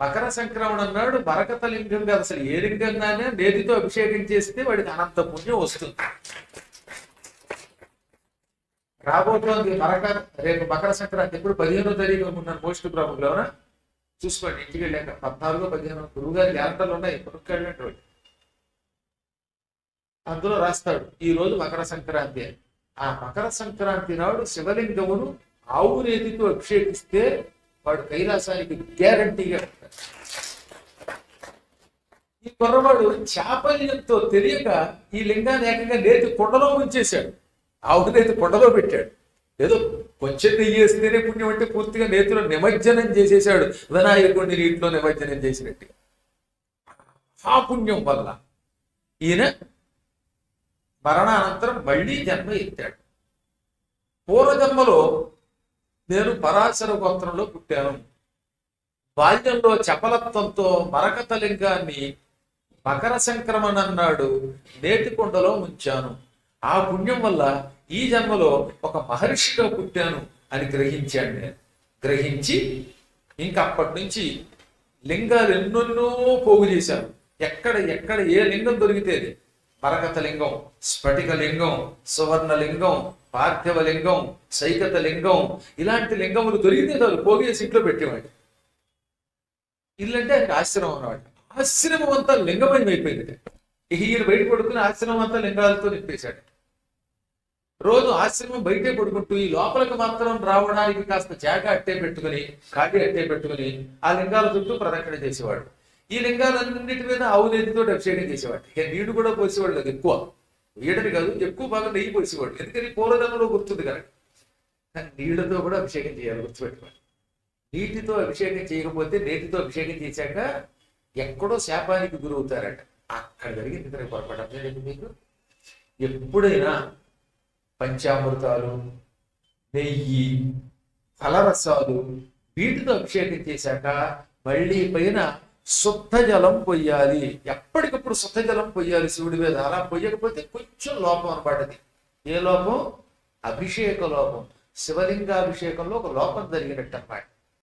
మకర సంక్రమణ నాడు మరకత లింగం అసలు ఏ లింగంగానే నేతితో అభిషేకం చేస్తే వాడికి అనంత పుణ్యం వస్తుంది. రాబోతోంది మరక రేపు మకర సంక్రాంతి. ఎప్పుడు పదిహేనో తారీఖు ఉన్నాను మోస్ట్ ప్రాబ్లం చూసుకోండి ఇంటికి వెళ్ళాక పద్నాలుగో పదిహేను గురువు గారి క్యాలెండర్లు ఉన్నాయి కొనుక్కెళ్ళినటువంటి అందులో రాస్తాడు ఈ రోజు మకర సంక్రాంతి అని. ఆ మకర సంక్రాంతి నాడు శివలింగమును ఆవు రేతితో అభిషేకిస్తే వాడు కైలాసానికి గ్యారంటీగా ఈ కుర్రవాడు చాపల్యంతో తెలియక ఈ లింగాన్ని ఏకంగా నేతి కొండలో ఉంచేశాడు ఆవు నేతి కొండలో పెట్టాడు. ఏదో కొంచెం నెయ్యి వేస్తేనే పుణ్యం అంటే పూర్తిగా నేతిలో నిమజ్జనం చేసేసాడు వినాయకుడిని నీటిలో నిమజ్జనం చేసినట్టుగా. ఆ పుణ్యం వల్ల ఈయన మరణానంతరం మళ్ళీ జన్మ ఎత్తాడు. పూర్వజన్మలో నేను పరాశర గోత్రంలో పుట్టాను. బాల్యంలో చపలత్వంతో మరకత లింగాన్ని మకర సంక్రమణ అన్నాడు నేటి కుండలో ఉంచాను ఆ పుణ్యం వల్ల ఈ జన్మలో ఒక మహర్షిగా పుట్టాను అని గ్రహించాను నేను. గ్రహించి ఇంకా అప్పటి నుంచి లింగాలు ఎన్నెన్నో పోగు చేశాను. ఎక్కడ ఎక్కడ ఏ లింగం దొరికితేది పరకతలింగం లింగం స్ఫటిక లింగం సువర్ణ లింగం లింగం సైకత లింగం ఇలాంటి లింగములు దొరికితే చాలు పోగేసి ఇంట్లో పెట్టేవాడు ఇల్లంటే ఆయనకు ఆశ్రమం అన్నమాట. ఆశ్రమం అంతా లింగమయం అయిపోయింది. ఈయన బయట పడుకుని ఆశ్రమం అంతా లింగాలతో నింపేశాడు. రోజు ఆశ్రమం బయటే పడుకుంటూ ఈ లోపలికి మాత్రం రావడానికి కాస్త జాగ అట్టే పెట్టుకుని కాటి అట్టే పెట్టుకుని ఆ లింగాల చుట్టూ ప్రదక్షిణ చేసేవాడు. ఈ లింగాలన్నింటి మీద ఆవు నెయ్యితో అభిషేకం చేసేవాడు ఇక నీడు కూడా పోసేవాడు కాదు ఎక్కువ. వీడని కాదు ఎక్కువ బాగా నెయ్యి పోసేవాడు. ఎందుకని పూర్వజన్మలో గుర్తుంది కనుక కానీ నీళ్ళతో కూడా అభిషేకం చేయాలి గుర్తుపెట్టుకోండి. నీటితో అభిషేకం చేయకపోతే నేతితో అభిషేకం చేశాక ఎక్కడో శాపానికి గురవుతారట. అక్కడ జరిగింది ఇక్కడ పొరపాటు అర్థమైంది మీకు? ఎప్పుడైనా పంచామృతాలు నెయ్యి ఫలరసాలు వీటితో అభిషేకం చేశాక మళ్ళీ పైన శుద్ధ జలం పొయ్యాలి. ఎప్పటికప్పుడు శుద్ధ జలం పొయ్యాలి శివుడి మీద. అలా పొయ్యకపోతే కొంచెం లోపం అనమాట అది ఏ లోపం? అభిషేక లోపం. శివలింగాభిషేకంలో ఒక లోపం జరిగినట్టు అనమాట